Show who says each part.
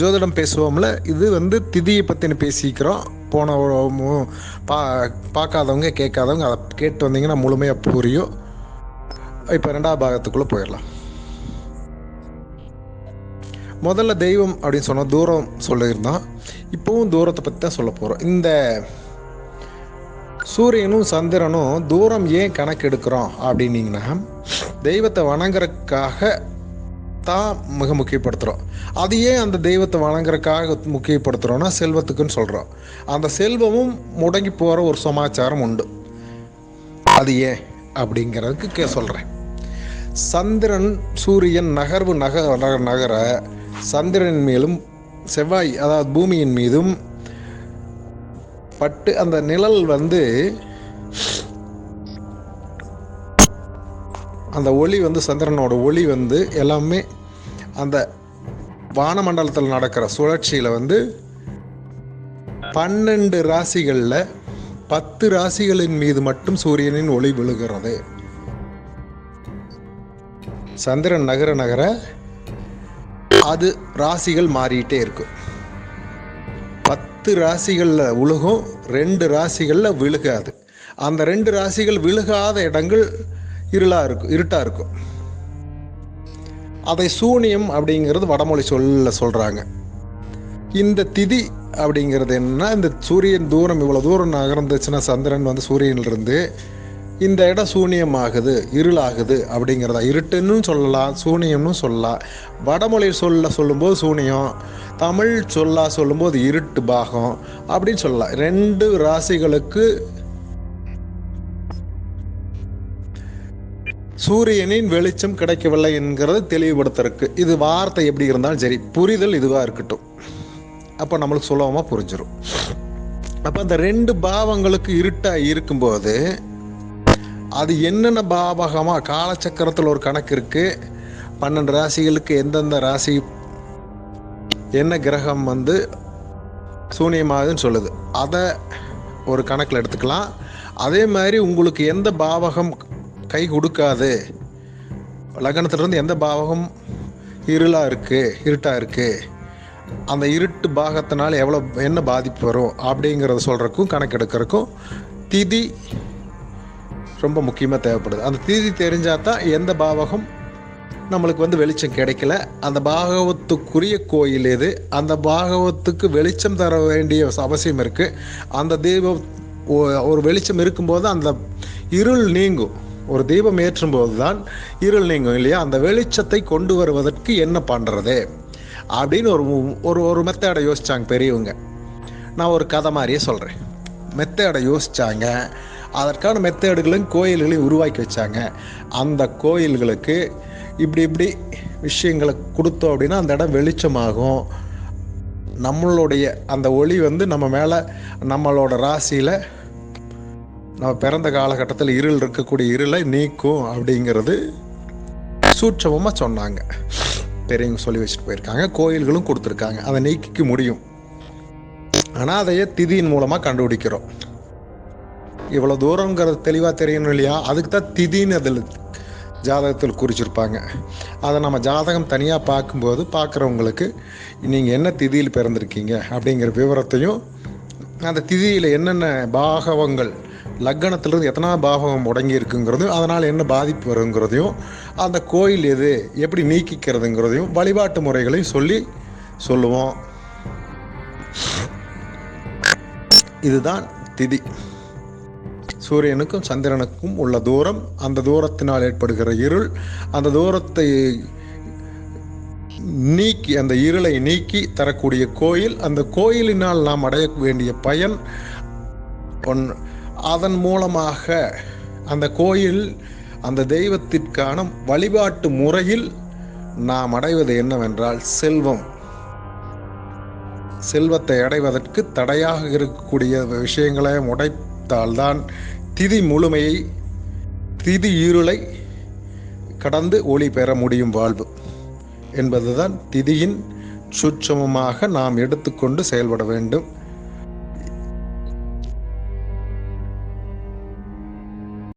Speaker 1: ஜோதிடம் பேசுவோம்ல இது வந்து திதியை பற்றின பேசிக்கிறோம். போன பா பார்க்காதவங்க கேட்காதவங்க அதை கேட்டு வந்தீங்கன்னா முழுமையாக புரியும். இப்போ ரெண்டாவது பாகத்துக்குள்ளே போயிடலாம். முதல்ல தெய்வம் அப்படின்னு சொன்னால் தூரம் சொல்லியிருந்தோம் இப்போவும் தூரத்தை பற்றி தான் சொல்ல போகிறோம் இந்த சூரியனும் சந்திரனும் தூரம் ஏன் கணக்கெடுக்கிறோம் அப்படின்னீங்கன்னா தெய்வத்தை வணங்குறதுக்காக தான் மிக முக்கியப்படுத்துகிறோம் அது ஏன் அந்த தெய்வத்தை வணங்குறதுக்காக முக்கியப்படுத்துகிறோன்னா செல்வத்துக்குன்னு சொல்கிறோம் அந்த செல்வமும் முடங்கி போகிற ஒரு சமாச்சாரம் உண்டு. அது ஏன் அப்படிங்கிறதுக்கு கே சொல்கிறேன் சந்திரன் சூரியன் நகர்வு நக நகர நகர சந்திரனின் மேலும் செவ்வாய் அதாவது பூமியின் மீதும் பட்டு அந்த நிழல் வந்து அந்த ஒளி வந்து சந்திரனோட ஒளி வந்து எல்லாமே அந்த வானமண்டலத்தில் நடக்கிற சுழற்சியில் வந்து பன்னெண்டு ராசிகளில் பத்து ராசிகளின் மீது மட்டும் சூரியனின் ஒளி விழுகிறது. சந்திரன் நகர நகர அது ராசிகள் மாறிட்டே இருக்கும் பத்து ராசிகளில் விழுகும் ரெண்டு ராசிகளில் விழுகாது. அந்த ரெண்டு ராசிகள் விழுகாத இடங்கள் இருளாக இருக்கும் இருட்டாக இருக்கும். அதை சூனியம் அப்படிங்கிறது வடமொழி சொல்ல சொல்கிறாங்க இந்த திதி அப்படிங்கிறது என்னன்னா இந்த சூரியன் தூரம் இவ்வளோ தூரம் நகர்ந்துச்சுன்னா சந்திரன் வந்து சூரியனிலிருந்து இந்த இடம் சூனியமாகுது இருளாகுது அப்படிங்கிறதா இருட்டுன்னு சொல்லலாம் சூனியம்னு சொல்லலாம். வடமொழி சொல்ல சொல்லும்போது சூனியம் தமிழ் சொல்லா சொல்லும்போது இருட்டு பாகம் அப்படின்னு சொல்லலாம். ரெண்டு ராசிகளுக்கு சூரியனின் வெளிச்சம் கிடைக்கவில்லை என்கிறத தெளிவுபடுத்துறதுக்கு இது வார்த்தை எப்படி இருந்தாலும் சரி புரிதல் இதுவாக இருக்கட்டும். அப்போ நம்மளுக்கு சுலபமாக புரிஞ்சிடும் அப்போ அந்த ரெண்டு பாவங்களுக்கு இருட்டாக இருக்கும்போது அது என்னென்ன பாவகமாக காலச்சக்கரத்தில் ஒரு கணக்கு இருக்குது பன்னெண்டு ராசிகளுக்கு எந்தெந்த ராசி என்ன கிரகம் வந்து சூனியமாகுதுன்னு சொல்லுது. அதை ஒரு கணக்கில் எடுத்துக்கலாம். அதே மாதிரி உங்களுக்கு எந்த பாவகம் கை கொடுக்காது? லக்னத்துலேருந்து எந்த பாவகம் இருளாக இருக்குது இருட்டாக இருக்குது அந்த இருட்டு பாகத்தினால எவ்வளோ என்ன பாதிப்பு வரும்? அப்படிங்கிறத சொல்கிறக்கும் கணக்கெடுக்கிறக்கும் திதி ரொம்ப முக்கியமாக தேவைப்படுது. அந்த தீதி தெரிஞ்சால் தான் எந்த பாவகம் நம்மளுக்கு வந்து வெளிச்சம் கிடைக்கல. அந்த பாகவத்துக்குரிய கோயில் எது? அந்த பாகவத்துக்கு வெளிச்சம் தர வேண்டிய அவசியம் இருக்குது அந்த தீபம் ஒரு வெளிச்சம் இருக்கும்போது அந்த இருள் நீங்கும். ஒரு தீபம் ஏற்றும் போது தான் இருள் நீங்கும் இல்லையா? அந்த வெளிச்சத்தை கொண்டு வருவதற்கு என்ன பண்ணுறது அப்படின்னு ஒரு ஒரு ஒரு மெத்தடை யோசிச்சாங்க பெரியவங்க. நான் ஒரு கதை மாதிரியே சொல்கிறேன் மெத்தடை யோசித்தாங்க அதற்கான மெத்தேடுகளையும் கோயில்களையும் உருவாக்கி வச்சாங்க. அந்த கோயில்களுக்கு இப்படி இப்படி விஷயங்களை கொடுத்தோம் அப்படின்னா அந்த இடம் வெளிச்சமாகும். நம்மளுடைய அந்த ஒளி வந்து நம்ம மேலே நம்மளோட ராசியில் நம்ம பிறந்த காலகட்டத்தில் இருள் இருக்கக்கூடிய இருளை நீக்கும் அப்படிங்கிறது சூட்சமமாக சொன்னாங்க. பெரியவங்க சொல்லி வச்சுட்டு போயிருக்காங்க. கோயில்களும் கொடுத்துருக்காங்க. அதை நீக்கிக்க முடியும். ஆனால் அதையே திதியின் மூலமாக கண்டுபிடிக்கிறோம். இவ்வளோ தூரங்கிறது தெளிவாக தெரியணும் இல்லையா? அதுக்கு தான் திதின்னு அதில் ஜாதகத்தில் குறிச்சிருப்பாங்க. அதை நம்ம ஜாதகம் தனியாக பார்க்கும்போது பார்க்குறவங்களுக்கு நீங்கள் என்ன திதியில் பிறந்திருக்கீங்க? அப்படிங்கிற விவரத்தையும் அந்த திதியில் என்னென்ன பாகவங்கள் லக்கணத்திலிருந்து எத்தனா பாகவம் முடங்கி இருக்குங்கிறதும் அதனால் என்ன பாதிப்பு வருங்கிறதையும் அந்த கோயில் எது எப்படி நீக்கிக்கிறதுங்கிறதையும் வழிபாட்டு முறைகளையும் சொல்லி சொல்லுவோம். இதுதான் திதி. சூரியனுக்கும் சந்திரனுக்கும் உள்ள தூரம் அந்த தூரத்தினால் ஏற்படுகிற இருள் அந்த தூரத்தை நீக்கி அந்த இருளை நீக்கி தரக்கூடிய கோயில் அந்த கோயிலினால் நாம் அடைய வேண்டிய பயன் ஒன் அதன் மூலமாக அந்த கோயில் அந்த தெய்வத்திற்கான வழிபாட்டு முறையில் நாம் அடைவது என்னவென்றால் செல்வம். செல்வத்தை அடைவதற்கு தடையாக இருக்கக்கூடிய விஷயங்களை தான் திதி முழுமையை திதி இருளை கடந்து ஒளி பெற முடியும் வாழ்வு என்பதுதான் திதியின் சுட்சமமாக நாம் எடுத்துக்கொண்டு செயல்பட வேண்டும்.